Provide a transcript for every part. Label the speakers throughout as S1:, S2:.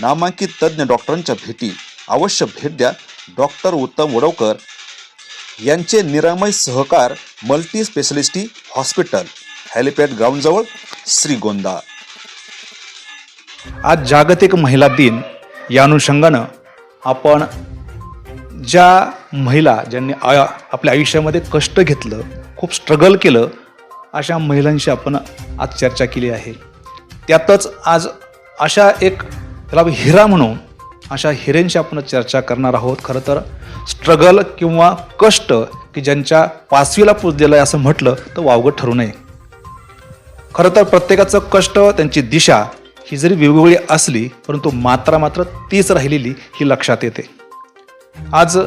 S1: नामांकित तज्ज्ञ डॉक्टरांच्या भेटी. अवश्य भेट द्या. डॉक्टर उत्तम वडवकर यांचे Niramay Sahakar multi speciality hospital helipad ग्राउंडजवळ Shrigonda
S2: आज जागतिक महिला दिन. या अनुषंगानं आपण ज्या महिला ज्यांनी आ आपल्या आयुष्यामध्ये कष्ट घेतलं खूप स्ट्रगल केलं अशा महिलांशी आपण आज चर्चा केली आहे. त्यातच आज अशा एक त्याला हिरा म्हणू अशा हिऱ्यांशी आपण चर्चा करणार आहोत. खरं तर स्ट्रगल किंवा कष्ट की ज्यांच्या पाचवीला पुजलेलं आहे असं म्हटलं तर वावगं ठरू नये. खरं तर प्रत्येकाचं कष्ट त्यांची दिशा ही जरी वेगवेगळी असली परंतु मात्रा मात्र तीच राहिलेली ही लक्षात येते. आज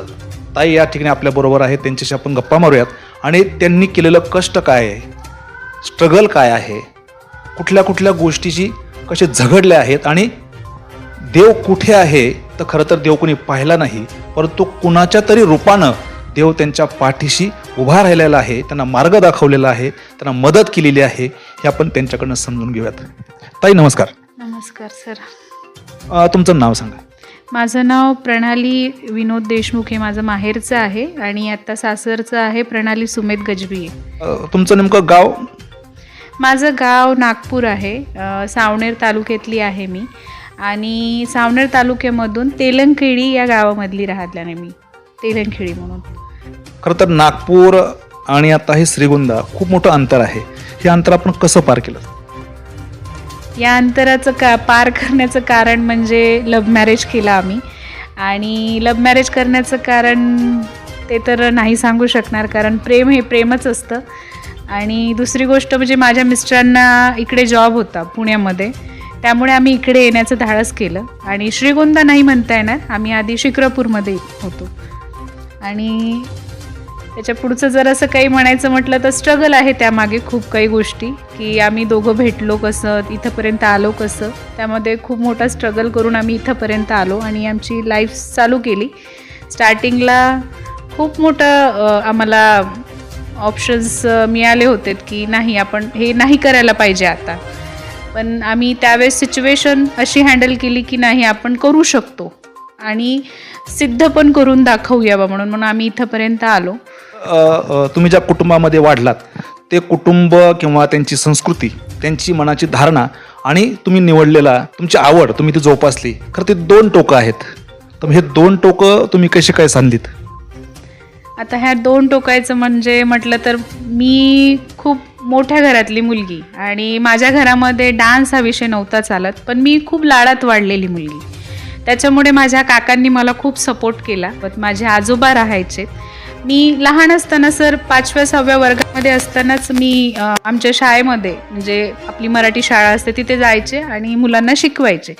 S2: ताई या ठिकाणी आपल्याबरोबर आहे त्यांच्याशी आपण गप्पा मारूयात. आणि त्यांनी केलेलं कष्ट काय आहे? स्ट्रगल काय आहे? कुठल्या कुठल्या गोष्टीची कसे झगडले आहेत? आणि देव कुठे आहे तर खरं तर देव कोणी पाहिला नाही परंतु कुणाच्या तरी रूपानं देव त्यांच्या पाठीशी उभा राहिलेला आहे त्यांना मार्ग दाखवलेला आहे त्यांना मदत केलेली आहे हे आपण त्यांच्याकडनं समजून घेऊयात. ताई नमस्कार.
S3: नमस्कार सर.
S2: तुमचं नाव सांगा.
S3: माझं नाव प्रणाली विनोद देशमुख हे माझं माहेरचं आहे आणि आत्ता सासरचं आहे प्रणाली सुमेध गजबी
S2: तुमचं नेमकं गाव?
S3: माझं गाव नागपूर आहे. सावनेर तालुक्यातली आहे मी. आणि सावनेर तालुक्यामधून तेलंगखेडी या गावामधली राहतल्याने मी. तेलंगखेडी म्हणून.
S2: खरं तर नागपूर आणि आता हे श्रीगोंदा खूप मोठं अंतर आहे. हे अंतर आपण कसं पार केलं?
S3: या अंतराचं का पार करण्याचं कारण म्हणजे लव्ह मॅरेज केलं आम्ही. आणि लव्ह मॅरेज करण्याचं कारण ते तर नाही सांगू शकणार कारण प्रेम हे प्रेमच असतं. आणि दुसरी गोष्ट म्हणजे माझ्या मिस्टरांना इकडे जॉब होता पुण्यामध्ये. त्यामुळे आम्ही इकडे येण्याचं धाडस केलं. आणि श्रीगोंदा नाही म्हणता येणार. आम्ही आधी शिक्रपूरमध्ये होतो. आणि त्याच्या पुढचं जर असं काही म्हणायचं म्हटलं तर स्ट्रगल आहे त्यामागे खूप काही गोष्टी. की आम्ही दोघं भेटलो कसं इथंपर्यंत आलो कसं. त्यामध्ये खूप मोठा स्ट्रगल करून आम्ही इथंपर्यंत आलो आणि आमची लाईफ चालू केली. स्टार्टिंगला खूप मोठं आम्हाला ऑप्शन्स मिळाले होते की नाही आपण हे नाही करायला पाहिजे आता. पण आम्ही त्यावेळेस सिच्युएशन अशी हँडल केली की नाही आपण करू शकतो. आणि सिद्ध पण करून दाखवूया बा म्हणून म्हणून आम्ही इथंपर्यंत आलो.
S2: तुम्ही ज्या कुटुंबामध्ये वाढलात ते कुटुंब किंवा त्यांची संस्कृती त्यांची मनाची धारणा आणि तुम्ही निवडलेला तुमची आवड तुम्ही ती जोपासली खरं ते दोन टोकं आहेत. तर हे दोन टोकं तुम्ही कशी काय सांधलीत
S3: आता ह्या दोन टोकायचं म्हणजे म्हटलं तर मी खूप मोठ्या घरातली मुलगी आणि माझ्या घरामध्ये डान्स हा विषय नव्हता चालत पण मी खूप लाडात वाढलेली मुलगी. त्याच्यामुळे माझ्या काकांनी मला खूप सपोर्ट केला पण माझे आजोबा राहायचे. मी लहान असताना सर पाचव्या सहाव्या वर्गामध्ये असतानाच मी आमच्या शाळेमध्ये म्हणजे आपली मराठी शाळा असते तिथे जायचे आणि मुलांना शिकवायचे.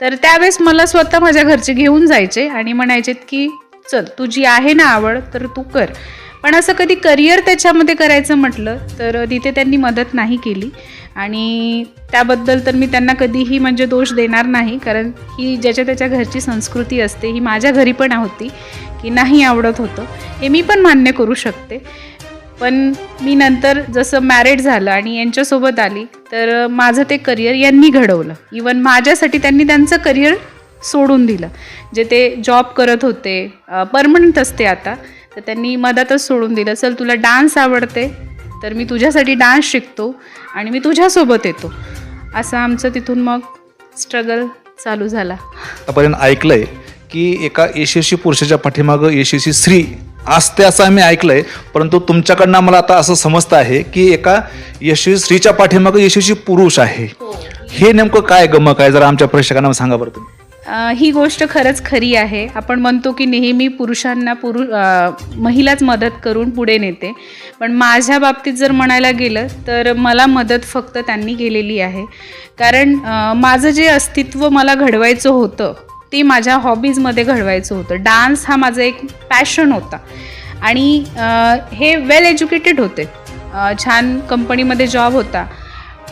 S3: तर त्यावेळेस मला स्वतः माझ्या घरचे घेऊन जायचे आणि म्हणायचे की चल तुझी आहे ना आवड तर तू कर. पण असं कधी करिअर त्याच्यामध्ये करायचं म्हटलं तर तिथे त्यांनी मदत नाही केली. आणि त्याबद्दल तर मी त्यांना कधीही म्हणजे दोष देणार नाही कारण ही ज्याच्या त्याच्या घरची संस्कृती असते ही माझ्या घरी पण होती की नाही आवडत होतं. हे मी पण मान्य करू शकते. पण मी नंतर जसं मॅरिड झालं आणि यांच्यासोबत आली तर माझं ते करिअर यांनी घडवलं. इवन माझ्यासाठी त्यांनी त्यांचं करिअर सोडून दिलं. जे ते जॉब करत होते परमनंट असते आता तर त्यांनी मधातच सोडून दिलं. चल तुला डान्स आवडते तर मी तुझ्यासाठी डान्स शिकतो आणि मी तुझ्यासोबत येतो. असं आमचं तिथून मग स्ट्रगल चालू झाला.
S2: आतापर्यंत ऐकलंय की एका यशस्वी पुरुषाच्या पाठीमागं यशस्वी स्त्री असते असं आम्ही ऐकलंय परंतु तुमच्याकडनं मला आता असं समजतं आहे की एका यशस्वी स्त्रीच्या पाठीमागं यशस्वी पुरुष आहे. हे नेमकं काय गमक आहे? जरा आमच्या प्रेक्षकांना सांगा बरं तुम्ही.
S3: ही गोष्ट खरंच खरी आहे. आपण म्हणतो की नेहमी पुरुषांना पुरुष महिलाच मदत करून पुढे नेते. पण माझ्या बाबतीत जर म्हणायला गेलं तर मला मदत फक्त त्यांनी केलेली आहे. कारण माझं जे अस्तित्व मला घडवायचं होतं ते माझ्या हॉबीजमध्ये घडवायचं होतं. डान्स हा माझा एक पॅशन होता. आणि हे वेल एज्युकेटेड होते. छान कंपनीमध्ये जॉब होता.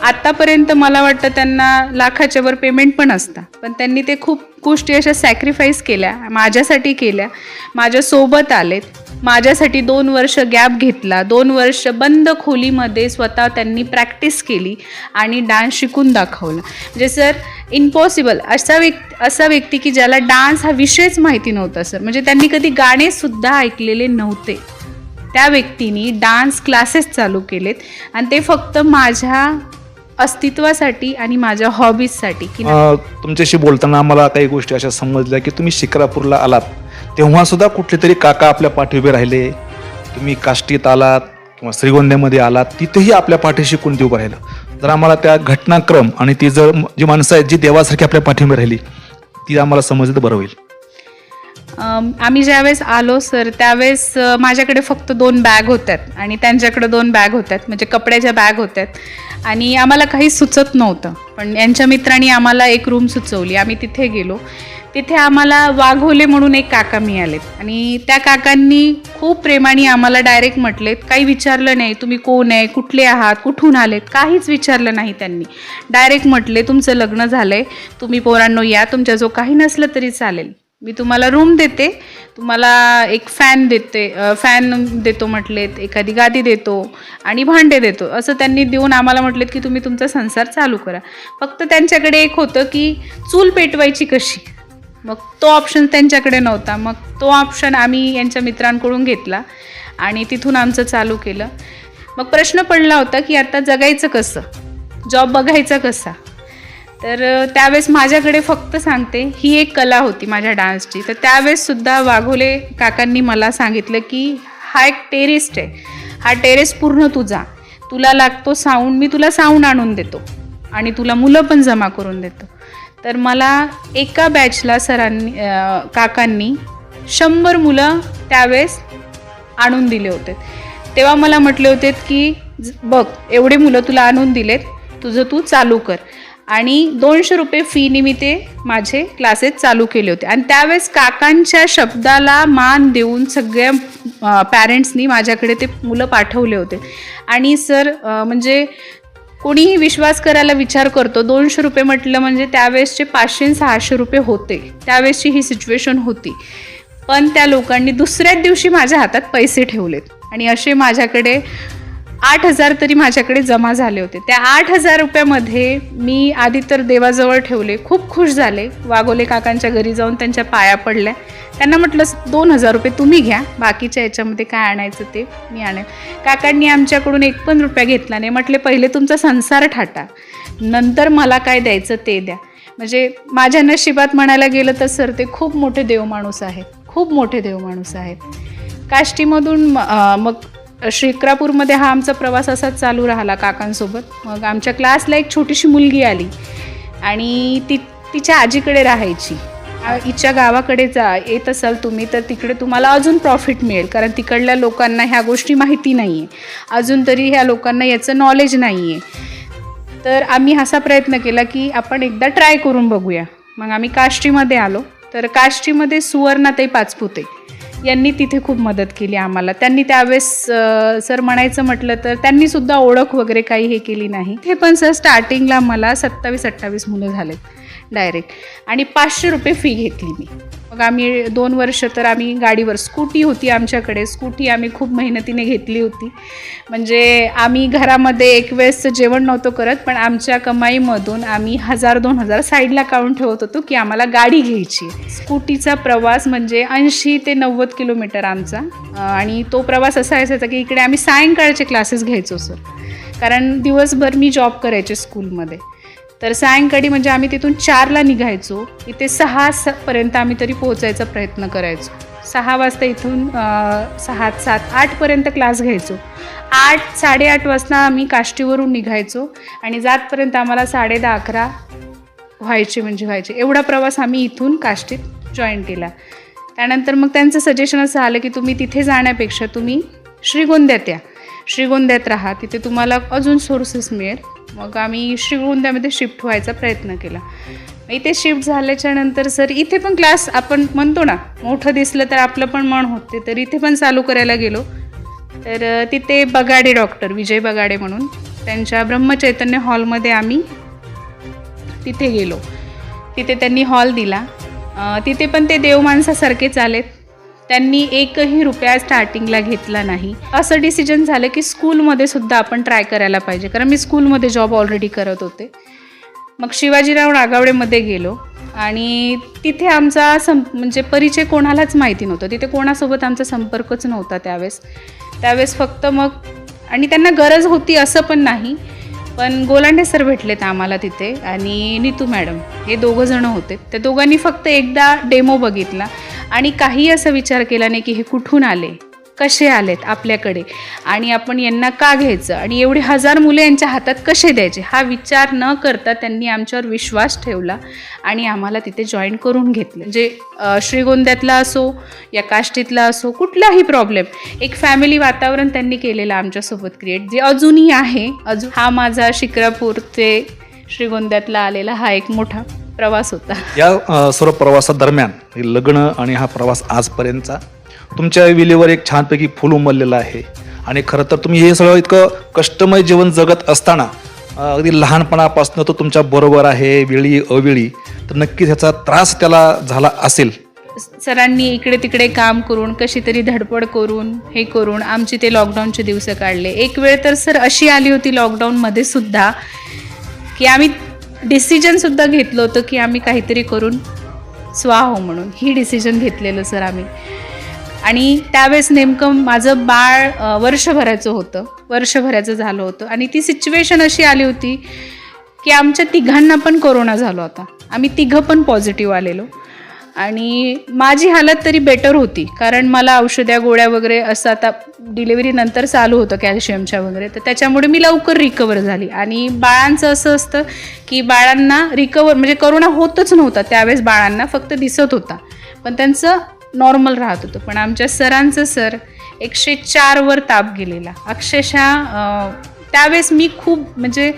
S3: आत्तापर्यंत मला वाटतं त्यांना लाखाच्या वर पेमेंट पण असता पण त्यांनी ते खूप गोष्टी अशा सॅक्रिफाईस केल्या माझ्यासाठी केल्या. माझ्यासोबत आलेत. माझ्यासाठी दोन वर्ष गॅप घेतला. दोन वर्ष बंद खोलीमध्ये स्वतः त्यांनी प्रॅक्टिस केली आणि डान्स शिकून दाखवला. म्हणजे सर इम्पॉसिबल असा व्यक्ती असा व्यक्ती की ज्याला डान्स हा विषयच माहिती नव्हता सर म्हणजे त्यांनी कधी गाणेसुद्धा ऐकलेले नव्हते. त्या व्यक्तीने डान्स क्लासेस चालू केलेत. आणि ते फक्त माझ्या अस्तित्वासाठी आणि माझ्या हॉबीजसाठी की
S2: अ, तुमच्याशी बोलताना आम्हाला काही गोष्टी अशा समजल्या की तुम्ही शिक्रापूरला आलात. तेव्हा सुद्धा कुठले तरी काका आपल्या पाठी उभे राहिले. तुम्ही काष्टीत आलात किंवा श्रीगोंद्यामध्ये आलात तिथेही आपल्या पाठीशी कोणती उभं राहिलं. जर आम्हाला त्या घटनाक्रम आणि ती जर जी माणसं आहेत जी देवासारखी आपल्या पाठीमध्ये राहिली ती आम्हाला समजलं तर बरं होईल.
S3: आम्ही ज्यावेळेस आलो सर त्यावेळेस माझ्याकडे फक्त दोन बॅग होत्यात आणि त्यांच्याकडे दोन बॅग होत्यात म्हणजे कपड्याच्या बॅग होत्यात. आणि आम्हाला काही सुचत नव्हतं पण यांच्या मित्रांनी आम्हाला एक रूम सुचवली. आम्ही तिथे गेलो. तिथे आम्हाला वाघोले म्हणून एक काका मिळालेत. आणि त्या काकांनी खूप प्रेमाने आम्हाला डायरेक्ट म्हटलेत काही विचारलं नाही तुम्ही कोण आहे कुठले आहात कुठून आलेत? काहीच विचारलं नाही त्यांनी. डायरेक्ट म्हटले तुमचं लग्न झालं आहे तुम्ही पोरांनो या तुमच्या जो काही नसलं तरी चालेल. मी तुम्हाला रूम देते. तुम्हाला एक फॅन देते फॅन देतो म्हटलेत एखादी गादी देतो आणि भांडे देतो. असं त्यांनी देऊन आम्हाला म्हटलेत की तुम्ही तुमचा संसार चालू करा. फक्त त्यांच्याकडे एक होतं की चूल पेटवायची कशी? मग तो ऑप्शन त्यांच्याकडे नव्हता. मग तो ऑप्शन आम्ही यांच्या मित्रांकडून घेतला आणि तिथून आमचं चालू केलं. मग प्रश्न पडला होता की आता जगायचं कसं? जॉब बघायचा कसा? तर त्यावेळेस माझ्याकडे फक्त सांगते ही एक कला होती माझ्या डान्सची. तर त्यावेळेससुद्धा वाघोले काकांनी मला सांगितलं की हा एक टेरिस्ट आहे. हा टेरेस पूर्ण तुझा. तुला लागतो साऊंड मी तुला साऊंड आणून देतो. आणि तुला मुलं पण जमा करून देतो. तर मला एका बॅचला सरांनी काकांनी शंभर मुलं त्यावेळेस आणून दिले होते. तेव्हा मला म्हटले होते की ज- बघ एवढे मुलं तुला आणून दिलेत. तुझं तू चालू कर. आणि दोनशे रुपये फीने मी ते माझे क्लासेस चालू केले होते. आणि त्यावेळेस काकांच्या शब्दाला मान देऊन सगळ्या पॅरेंट्सनी माझ्याकडे ते मुलं पाठवले होते. आणि सर म्हणजे कोणीही विश्वास करायला विचार करतो दोनशे रुपये म्हटलं म्हणजे त्यावेळेसचे पाचशे सहाशे रुपये होते. त्यावेळेसची ही सिच्युएशन होती. पण त्या लोकांनी दुसऱ्याच दिवशी माझ्या हातात पैसे ठेवलेत. आणि असे माझ्याकडे आठ हजार तरी माझ्याकडे जमा झाले होते. त्या आठ हजार रुपयामध्ये मी आधी तर देवाजवळ ठेवले. खूप खुश झाले. वागोले काकांच्या घरी जाऊन त्यांच्या पाया पडल्या. त्यांना म्हटलं दोन हजार रुपये तुम्ही घ्या. बाकीच्या याच्यामध्ये काय आणायचं ते मी आणेन काकांनी आमच्याकडून एक पण रुपया घेतला नाही. म्हटले पहिले तुमचा संसार ठाटा. नंतर मला काय द्यायचं ते द्या. म्हणजे माझ्या नशिबात म्हणायला गेलं तर सर ते खूप मोठे देवमाणूस आहेत. खूप मोठे देवमाणूस आहेत. काष्टीमधून मग शिक्रापूरमध्ये हा आमचा प्रवास असाच चालू राहिला काकांसोबत. मग आमच्या क्लासला एक छोटीशी मुलगी आली आणि ती तिच्या आजीकडे राहायची. आ- हिच्या गावाकडे जा येत असाल तुम्ही तर तिकडे तुम्हाला अजून प्रॉफिट मिळेल कारण तिकडल्या लोकांना ह्या गोष्टी माहिती नाही आहे अजून तरी ह्या लोकांना याचं नॉलेज नाही आहे तर आम्ही असा प्रयत्न केला की आपण एकदा ट्राय करून बघूया. मग आम्ही काष्टीमध्ये आलो. तर काष्टीमध्ये सुवर्णाताई पाचपुते. यांनी तिथे खूप मदत केली आम्हाला. त्यांनी त्यावेळेस सर म्हणायचं म्हटलं तर त्यांनी सुद्धा ओळख वगैरे काही हे केली नाही. हे पण सर स्टार्टिंगला मला सत्तावीस अठ्ठावीस मुलं झालेत डायरेक्ट. आणि पाचशे रुपये फी घेतली मी. मग आम्ही दोन वर्ष तर आम्ही गाडीवर स्कूटी होती आमच्याकडे. स्कूटी आम्ही खूप मेहनतीने घेतली होती. म्हणजे आम्ही घरामध्ये एक वेळेसचं जेवण नव्हतं करत पण आमच्या कमाईमधून आम्ही हजार दोन हजार साईडला काढून ठेवत होतो की आम्हाला गाडी घ्यायची. स्कूटीचा प्रवास म्हणजे ऐंशी ते नव्वद किलोमीटर आमचा. आणि तो प्रवास असा असायचा की इकडे आम्ही सायंकाळचे क्लासेस घ्यायचो सर. कारण दिवसभर मी जॉब करायचे स्कूलमध्ये. तर सायंकाळी म्हणजे आम्ही तिथून चारला निघायचो. इथे सहा स पर्यंत आम्ही तरी पोहोचायचा प्रयत्न करायचो. सहा वाजता इथून सहा सात आठपर्यंत क्लास घ्यायचो. आठ साडेआठ वाजता आम्ही काष्टीवरून निघायचो आणि जातपर्यंत आम्हाला साडे दहा अकरा व्हायचे म्हणजे व्हायचे. एवढा प्रवास आम्ही इथून काष्टीत जॉईन केला. त्यानंतर मग त्यांचं सजेशन असं आलं की तुम्ही तिथे जाण्यापेक्षा तुम्ही श्रीगोंद्यात या. श्रीगोंद्यात राहा. तिथे तुम्हाला अजून सोर्सेस मिळेल. मग आम्ही श्रीगोंद्यामध्ये शिफ्ट व्हायचा प्रयत्न केला. इथे शिफ्ट झाल्याच्यानंतर सर इथे पण क्लास आपण म्हणतो ना मोठं दिसलं तर आपलं पण मन होते. तर इथे पण चालू करायला गेलो. तर तिथे बगाडे डॉक्टर विजय बगाडे म्हणून. त्यांच्या ब्रह्मचैतन्य हॉलमध्ये आम्ही तिथे गेलो. तिथे त्यांनी हॉल दिला. तिथे पण ते देव माणसासारखेच आलेत. त्यांनी एकही रुपया स्टार्टिंगला घेतला नाही. असं डिसिजन झालं की स्कूलमध्ये सुद्धा आपण ट्राय करायला पाहिजे. कारण मी स्कूलमध्ये जॉब ऑलरेडी करत होते. मग शिवाजीराव नागावडेमध्ये गेलो आणि तिथे आमचा सं म्हणजे परिचय कोणालाच माहिती नव्हतं. तिथे कोणासोबत आमचा संपर्कच नव्हता त्यावेळेस. त्यावेळेस फक्त मग आणि त्यांना गरज होती असं पण नाही. पण गोलांडे सर भेटलेत आम्हाला तिथे आणि नीतू मॅडम हे दोघंजणं होते. त्या दोघांनी फक्त एकदा डेमो बघितला. आणि काही असा विचार केला नाही की हे कुठून आले? कसे आलेत आपल्याकडे? आणि आपण यांना का घ्यायचं? आणि एवढे हजार मुले यांच्या हातात कसे द्यायचे? हा विचार न करता त्यांनी आमच्यावर विश्वास ठेवला आणि आम्हाला तिथे जॉईन करून घेतलं. म्हणजे श्रीगोंद्यातला असो या काष्टीतला असो कुठलाही प्रॉब्लेम एक फॅमिली वातावरण त्यांनी केलेलं आमच्यासोबत क्रिएट जे अजूनही आहे अजून हा माझा शिक्रापूर ते श्रीगोंद्यातला आलेला हा एक मोठा प्रवास होता.
S2: या सर्व प्रवासादरम्यान हे लग्न आणि हा प्रवास आजपर्यंतचा तुमच्या विलीवर एक छानपैकी फुल उमललेलं आहे. आणि खरं तर तुम्ही हे सगळं इतकं कष्टमय जीवन जगत असताना अगदी लहानपणापासून तो तुमच्या बरोबर आहे वेळी अवेळी तर नक्कीच ह्याचा त्रास त्याला झाला असेल.
S3: सरांनी इकडे तिकडे काम करून कशी तरी धडपड करून हे करून आमची ते लॉकडाऊनचे दिवस काढले. एक वेळ तर सर अशी आली होती लॉकडाऊनमध्ये सुद्धा की आम्ही डिसिजनसुद्धा घेतलं होतं की आम्ही काहीतरी करून स्वा हो म्हणून. ही डिसिजन घेतलेलं सर आम्ही. आणि त्यावेळेस नेमकं माझं बाळ वर्षभराचं होतं. वर्षभराचं झालं होतं. आणि ती सिच्युएशन अशी आली होती की आमच्या तिघांना पण कोरोना झाला होता. आम्ही तिघं पण पॉझिटिव्ह आलेलो. आणि माझी हालत तरी बेटर होती कारण मला औषध्या गोळ्या वगैरे असं आता डिलिव्हरी नंतर चालू होतं कॅल्शियमच्या वगैरे. तर त्याच्यामुळे मी लवकर रिकवर झाली. आणि बाळांचं असं असतं की बाळांना रिकवर म्हणजे करोना होतच नव्हता त्यावेळेस बाळांना फक्त दिसत होता. पण त्यांचं नॉर्मल राहत होतं. पण आमच्या सरांचं सर एकशे चारवर ताप गेलेला. अक्षरशः त्यावेळेस मी खूप म्हणजे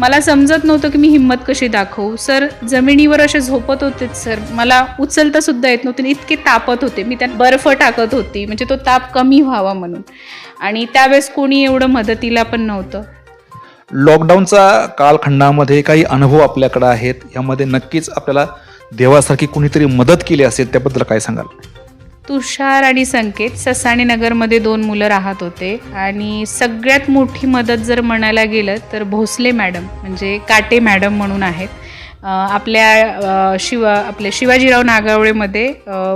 S3: मला समजत नव्हतं की मी हिंमत कशी दाखवू. सर जमिनीवर असे झोपत होते सर. मला उचलता सुद्धा येत नव्हते आणि इतके तापत होते. मी त्यात बर्फ टाकत होती. म्हणजे तो ताप कमी व्हावा म्हणून. आणि त्यावेळेस कोणी एवढं मदतीला पण नव्हतं.
S2: लॉकडाऊनचा कालखंडामध्ये काही अनुभव आपल्याकडे आहेत. यामध्ये नक्कीच आपल्याला देवासारखी कुणीतरी मदत केली असेल त्याबद्दल काय सांगाल?
S3: तुषार आणि संकेत ससाणे नगरमध्ये दोन मुलं राहत होते. आणि सगळ्यात मोठी मदत जर म्हणायला गेलं तर भोसले मॅडम म्हणजे काटे मॅडम म्हणून आहेत. आपल्या शिवा आपल्या शिवाजीराव नागावळेमध्ये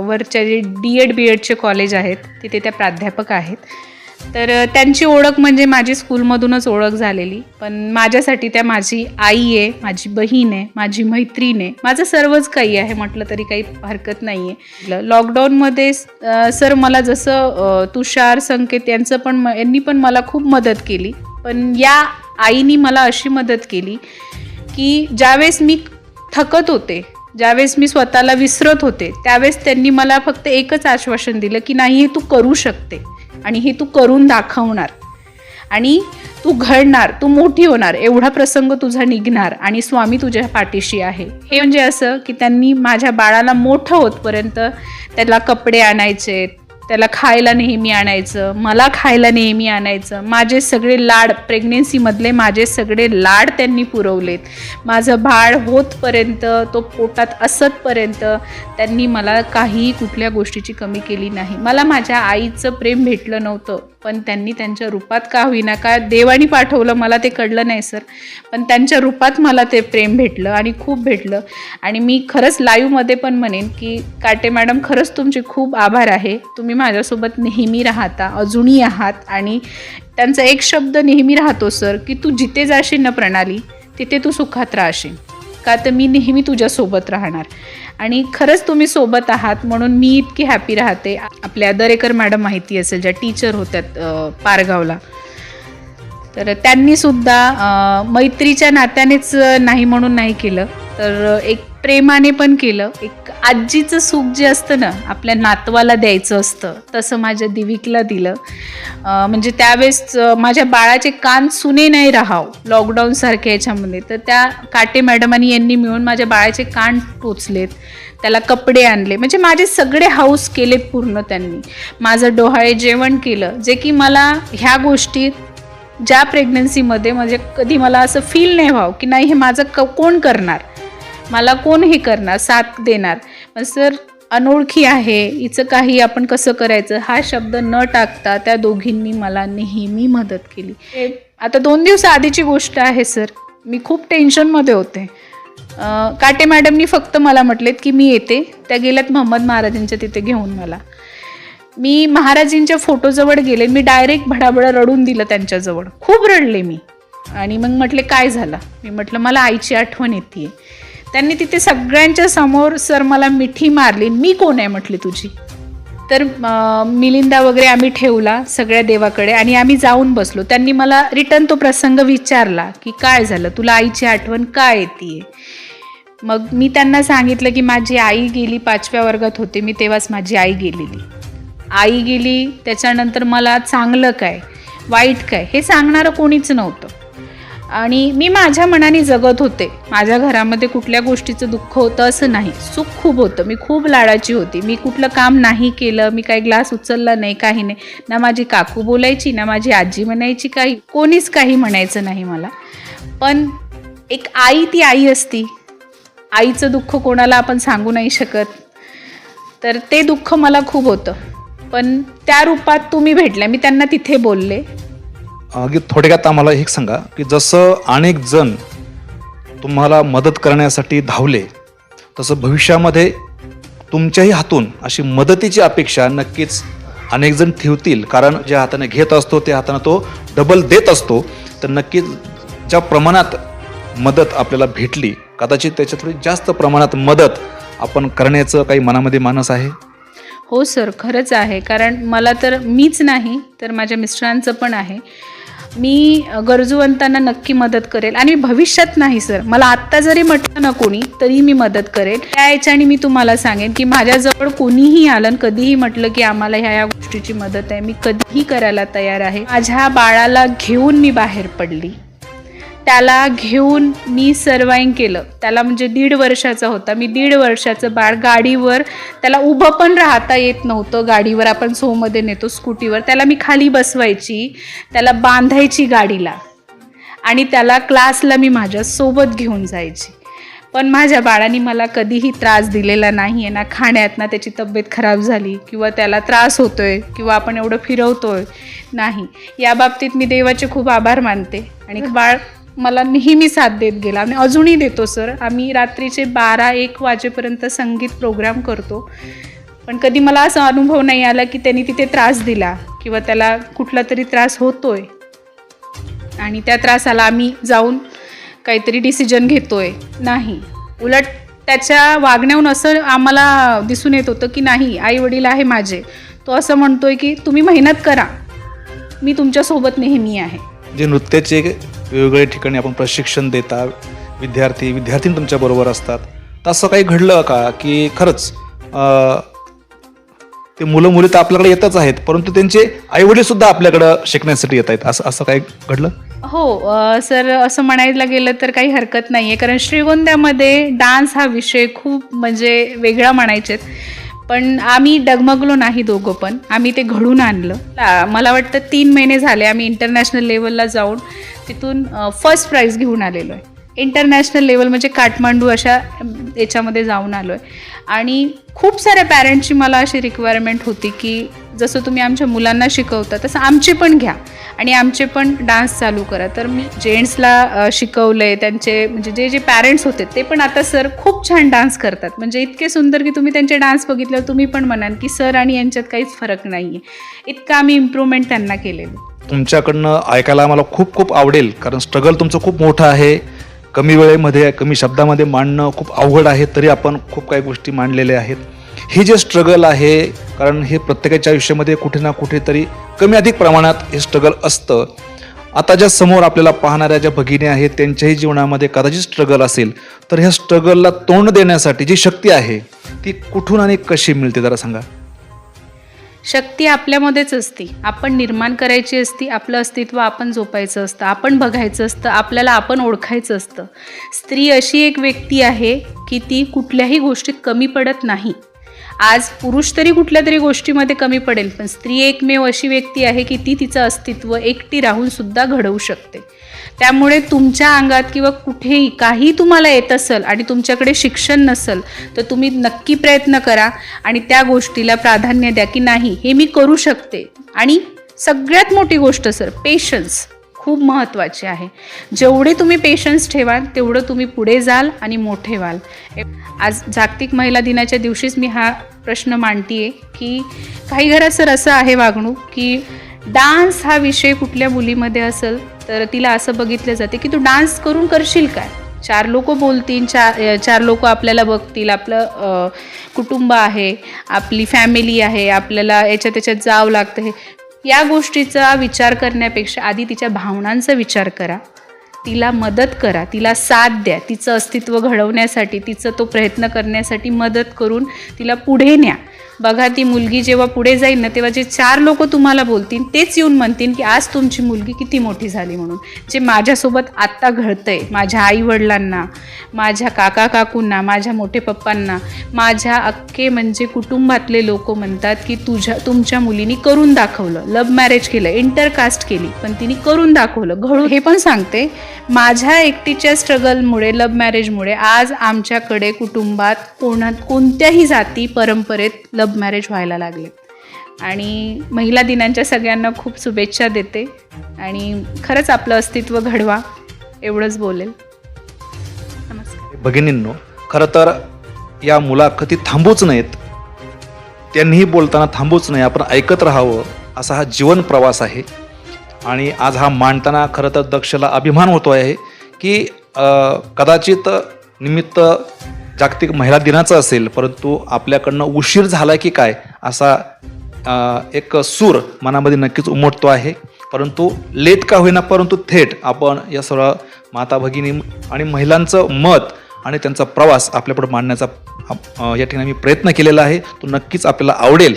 S3: वरच्या जे डी एड बी एडचे कॉलेज आहेत तिथे त्या प्राध्यापक आहेत. तर त्यांची ओळख म्हणजे माझी स्कूलमधूनच ओळख झालेली. पण माझ्यासाठी त्या माझी आई आहे माझी बहीण आहे माझी मैत्रीण आहे. माझं सर्वच काही आहे म्हटलं तरी काही हरकत नाही आहे लॉकडाऊनमध्ये सर मला जसं तुषार संकेत यांचं पण यांनी पण मला खूप मदत केली. पण या आईनी मला अशी मदत केली की ज्यावेळेस मी थकत होते ज्यावेळेस मी स्वतःला विसरत होते त्यावेळेस त्यांनी मला फक्त एकच आश्वासन दिलं की नाही हे तू करू शकते आणि हे तू करून दाखवणार. आणि तू घडणार तू मोठी होणार एवढा प्रसंग तुझा निघणार आणि स्वामी तुझ्या पाठीशी आहे. हे म्हणजे असं की त्यांनी माझ्या बाळाला मोठं होतपर्यंत त्याला कपडे आणायचे त्याला खायला नेहमी आणायचं मला खायला नेहमी आणायचं. माझे सगळे लाड प्रेग्नेन्सीमधले माझे सगळे लाड त्यांनी पुरवलेत. माझं बाळ होतपर्यंत तो पोटात असतपर्यंत त्यांनी मला काहीही कुठल्या गोष्टीची कमी केली नाही. मला माझ्या आईचं प्रेम भेटलं नव्हतं. पण त्यांनी त्यांच्या रूपात का होईना का देवानी पाठवलं मला ते कळलं नाही सर. पण त्यांच्या रूपात मला ते प्रेम भेटलं आणि खूप भेटलं. आणि मी खरंच लाईव्हमध्ये पण म्हणेन की काटे मॅडम खरंच तुमचे खूप आभार आहे. तुम्ही माझ्यासोबत नेहमी राहता अजूनही आहात आणि त्यांचा एक शब्द नेहमी राहतो सर की तू जिथे जाशील ना प्रणाली तिथे तू सुखात राहशील. का तर मी नेहमी तुझ्यासोबत राहणार. आणि खरंच तुम्ही सोबत आहात म्हणून मी इतकी हॅपी राहते. आपल्या दरेकर मॅडम माहिती असेल ज्या टीचर होत्यात पारगावला. तर त्यांनीसुद्धा मैत्रीच्या नात्यानेच नाही म्हणून नाही केलं. तर एक प्रेमाने पण केलं. एक आजीचं सुख जे असतं ना आपल्या नातवाला द्यायचं असतं तसं माझ्या दिविकला दिलं. म्हणजे त्यावेळेस माझ्या बाळाचे कान सुने नाही राहाव लॉकडाऊनसारख्या याच्यामध्ये. तर त्या काटे मॅडम आणि यांनी मिळून माझ्या बाळाचे कान टोचलेत. त्याला कपडे आणले. म्हणजे माझे सगळे हाऊस केलेत पूर्ण त्यांनी. माझं डोहाळे जेवण केलं. जे की मला ह्या गोष्टी ज्या प्रेग्नन्सीमध्ये म्हणजे कधी मला असं फील नाही व्हावं की नाही हे माझं क कोण करणार? मला कोण हे करणार साथ देणार. मग सर अनोळखी आहे हिचं काही आपण कसं करायचं हा शब्द न टाकता त्या दोघींनी मला नेहमी मदत केली. आता दोन दिवस आधीची गोष्ट आहे सर. मी खूप टेन्शनमध्ये होते. काटे मॅडमनी फक्त मला म्हटलेत की मी येते. त्या गेल्यात महम्मद महाराजांच्या तिथे घेऊन मला. मी महाराजींच्या फोटोजवळ गेले. मी डायरेक्ट भडाभडा रडून दिलं त्यांच्याजवळ. खूप रडले मी. आणि मग म्हटले काय झालं? मी म्हटलं मला आईची आठवण येते त्यांनी तिथे सगळ्यांच्या समोर सर मला मिठी मारली. मी कोण आहे म्हटली तुझी? तर मिलिंदा वगैरे आम्ही ठेवला सगळ्या देवाकडे आणि आम्ही जाऊन बसलो. त्यांनी मला रिटर्न तो प्रसंग विचारला की काय झालं? तुला आईची आठवण काय येते मग मी त्यांना सांगितलं की माझी आई गेली पाचव्या वर्गात होते. मी तेव्हाच माझी आई गेलेली. आई गेली त्याच्यानंतर मला चांगलं काय? वाईट काय? हे सांगणारं कोणीच नव्हतं. आणि मी माझ्या मनाने जगत होते. माझ्या घरामध्ये कुठल्या गोष्टीचं दुःख होतं असं नाही. सुख खूप होतं. मी खूप लाडाची होती. मी कुठलं काम नाही केलं. मी काही ग्लास उचलला नाही काही नाही. ना माझी काकू बोलायची ना माझी आजी म्हणायची काही. कोणीच काही म्हणायचं नाही मला. पण एक आई ती आई असती. आईचं दुःख कोणाला आपण सांगू नाही शकत. तर ते दुःख मला खूप होतं. पण त्या रूपात तुम्ही भेटल्या. मी त्यांना तिथे बोलले.
S2: अगदी थोडक्यात आम्हाला एक सांगा की जसं अनेक जण तुम्हाला मदत करण्यासाठी धावले तसं भविष्यामध्ये तुमच्याही हातून अशी मदतीची अपेक्षा नक्कीच अनेक जण ठेवतील. कारण ज्या हाताने घेत असतो त्या हाताने तो डबल देत असतो. तर नक्कीच ज्या प्रमाणात मदत आपल्याला भेटली कदाचित त्याच्या थोडी जास्त प्रमाणात मदत आपण करण्याचं काही मनामध्ये मानस आहे?
S3: हो सर खरंच आहे. कारण मला तर मीच नाही तर माझ्या मिस्टरांचं पण आहे. मी गरजूवंतांना नक्की मदत करेल. आणि भविष्यात नाही सर. मला आत्ता जरी म्हटलं ना कोणी तरी मी मदत करेल. त्या याच्याने मी तुम्हाला सांगेन की माझ्याजवळ कोणीही आलं आणि कधीही म्हटलं की आम्हाला ह्या या गोष्टीची मदत आहे. मी कधीही करायला तयार आहे. माझ्या बाळाला घेऊन मी बाहेर पडली. त्याला घेऊन मी सर्वाईंग केलं. त्याला म्हणजे दीड वर्षाचा होता. मी दीड वर्षाचं बाळ गाडीवर त्याला उभं पण राहता येत नव्हतं. गाडीवर आपण सोमध्ये नेतो स्कूटीवर. त्याला मी खाली बसवायची त्याला बांधायची गाडीला. आणि त्याला क्लासला मी माझ्या सोबत घेऊन जायची. पण माझ्या बाळाने मला कधीही त्रास दिलेला नाही आहे ना. खाण्यात ना त्याची तब्येत खराब झाली किंवा त्याला त्रास होतोय किंवा आपण एवढं फिरवतोय नाही. या बाबतीत मी देवाचे खूप आभार मानते. आणि बाळ मला नेहमी साथ देत गेला. आणि अजूनही देतो सर. आम्ही रात्रीचे बारा एक वाजेपर्यंत संगीत प्रोग्राम करतो. पण कधी मला असा अनुभव नाही आला की त्यांनी तिथे त्रास दिला किंवा त्याला कुठला तरी त्रास होतोय. आणि त्या त्रासाला आम्ही जाऊन काहीतरी डिसिजन घेतोय. नाही. उलट त्याच्या वागण्याहून असं आम्हाला दिसून येत होतं की नाही आई वडील आहे माझे. तो असं म्हणतोय की तुम्ही मेहनत करा. मी तुमच्यासोबत नेहमी आहे.
S2: जे नृत्याचे वेगवेगळ्या ठिकाणी आपण प्रशिक्षण देता विद्यार्थी विद्यार्थी तुमच्याबरोबर असतात. तर असं काही घडलं का? की खरंच ते मुलं मुली तर आपल्याकडे येतच आहेत परंतु त्यांचे आईवडील सुद्धा आपल्याकडं शिकण्यासाठी येत आहेत. असं असं काही घडलं?
S3: हो सर असं म्हणायला गेलं तर काही हरकत नाही आहे कारण श्रीगोंद्यामध्ये डान्स हा विषय खूप म्हणजे वेगळा म्हणायचेत. पण आम्ही डगमगलो नाही दोघं पण. आम्ही ते घडून आणलं. मला वाटतं तीन महिने झाले आम्ही इंटरनॅशनल लेवलला जाऊन तिथून फर्स्ट प्राईज घेऊन आलेलो आहे. इंटरनॅशनल लेवल म्हणजे काठमांडू अशा याच्यामध्ये जाऊन आलो आहे आणि खूप साऱ्या पॅरेंट्सची मला अशी रिक्वायरमेंट होती की जसं तुम्ही आमच्या मुलांना शिकवता तसं आमचे पण घ्या. आणि आमचे पण डान्स चालू करा. तर मी जेंट्सला शिकवलं आहे त्यांचे म्हणजे जे जे पॅरेंट्स होते ते पण आता सर खूप छान डान्स करतात. म्हणजे इतके सुंदर की तुम्ही त्यांचे डान्स बघितल्यावर तुम्ही पण म्हणाल की सर आणि यांच्यात काहीच फरक नाही आहे इतकं आम्ही इम्प्रूव्हमेंट त्यांना केलेलं.
S2: तुमच्याकडनं ऐकायला मला खूप खूप आवडेल कारण स्ट्रगल तुमचं खूप मोठं आहे. कमी वेळेमध्ये कमी शब्दामध्ये मांडणं खूप अवघड आहे तरी आपण खूप काही गोष्टी मांडलेल्या आहेत. हे जे स्ट्रगल आहे कारण हे प्रत्येकाच्या आयुष्यामध्ये कुठे ना कुठेतरी कमी अधिक प्रमाणात हे स्ट्रगल असतं. आता ज्या समोर आपल्याला पाहणाऱ्या ज्या भगिनी आहेत त्यांच्याही जीवनामध्ये कदाचित स्ट्रगल असेल तर ह्या स्ट्रगलला तोंड देण्यासाठी जी शक्ती आहे ती कुठून आणि कशी मिळते जरा सांगा.
S3: शक्ती आपल्यामध्येच असते. आपण निर्माण करायची असती आपलं अस्तित्व आपण जोपायचं असतं आपण बघायचं असतं आपल्याला आपण ओळखायचं असतं. स्त्री अशी एक व्यक्ती आहे की ती कुठल्याही गोष्टीत कमी पडत नाही. आज पुरुष तरी कुठल्या तरी गोष्टीमध्ये कमी पडेल पण स्त्री एकमेव अशी व्यक्ती आहे की ती तिचं अस्तित्व एकटी राहून सुद्धा घडवू शकते. त्यामुळे तुमच्या अंगात किंवा कुठेही काही तुम्हाला येत असेल आणि तुमच्याकडे शिक्षण नसेल तर तुम्ही नक्की प्रयत्न करा आणि त्या गोष्टीला प्राधान्य द्या की नाही हे मी करू शकते. आणि सगळ्यात मोठी गोष्ट सर पेशन्स खूप महत्त्वाची आहे. जेवढे तुम्ही पेशन्स ठेवाल तेवढं तुम्ही पुढे जाल आणि मोठे व्हाल. आज जागतिक महिला दिनाच्या दिवशीच मी हा प्रश्न मांडतीये की काही घरात सर असं आहे वागणूक की डान्स हा विषय कुठल्या मुलीमध्ये असेल तर तिला असं बघितलं जाते की तू डान्स करून करशील काय? चार लोक बोलतील चार चार लोक आपल्याला बघतील आपलं कुटुंब आहे आपली फॅमिली आहे आपल्याला याच्या त्याच्यात जावं लागतं हे. या गोष्टीचा विचार करण्यापेक्षा आधी तिच्या भावनांचा विचार करा. तिला मदत करा तिला साथ द्या तिचं अस्तित्व घडवण्यासाठी तिचं तो प्रयत्न करण्यासाठी मदत करून तिला पुढे न्या. बघा ती मुलगी जेव्हा पुढे जाईल ना तेव्हा जे चार लोक तुम्हाला बोलतील तेच येऊन म्हणतील की आज तुमची मुलगी किती मोठी झाली म्हणून. जे माझ्यासोबत आत्ता घडतंय माझ्या आईवडिलांना माझ्या काका काकूंना माझ्या मोठे पप्पांना माझ्या अख्खे म्हणजे कुटुंबातले लोक म्हणतात की तुझ्या तुमच्या मुलीनी करून दाखवलं. लव्ह मॅरेज केलं इंटरकास्ट केली पण तिने करून दाखवलं. घडू हे पण सांगते माझ्या एकटीच्या स्ट्रगलमुळे लव्ह मॅरेजमुळे आज आमच्याकडे कुटुंबात कोणा कोणत्याही जाती परंपरेत लव्ह मॅरेज व्हायला लागले. आणि महिला दिनांच्या सगळ्यांना खूप शुभेच्छा देते. आणि खरंच आपलं अस्तित्व घडवा एवढंच बोलेल. नमस्कार.
S2: भगिनींनो खरं तर या मुलाखती थांबूच नयेत. त्यांनीही बोलताना थांबूच नाही आपण ऐकत राहावं असा हा जीवन प्रवास आहे. आणि आज हा मांडताना खरं तर दक्षला अभिमान होतो आहे की कदाचित निमित्त जागतिक महिला दिनाचं असेल परंतु आपल्याकडनं उशीर झाला की काय असा एक सूर मनामध्ये नक्कीच उमटतो आहे. परंतु लेट का होईना परंतु थेट आपण या सर्व माता भगिनी आणि महिलांचं मत आणि त्यांचा प्रवास आपल्यापुढे मांडण्याचा या ठिकाणी मी प्रयत्न केलेला आहे. तो नक्कीच आपल्याला आवडेल.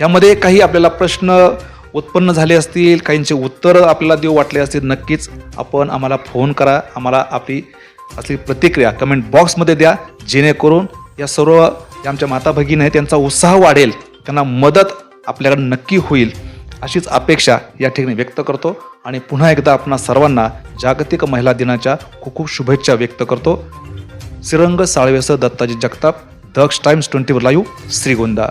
S2: यामध्ये काही आपल्याला प्रश्न उत्पन्न झाले असतील काहींचे उत्तरं आपल्याला देऊ वाटले असतील नक्कीच आपण आम्हाला फोन करा. आम्हाला आपली असली प्रतिक्रिया कमेंट बॉक्समध्ये द्या. जेणेकरून या सर्व ज्या आमच्या माता भगिनी आहेत त्यांचा उत्साह वाढेल. त्यांना मदत आपल्याकडे नक्की होईल. अशीच अपेक्षा या ठिकाणी व्यक्त करतो. आणि पुन्हा एकदा आपणा सर्वांना जागतिक महिला दिनाच्या खूप खूप शुभेच्छा व्यक्त करतो. Shrirang साळवेसह Dattaji Jagtap Daksh times twenty live Shrigonda.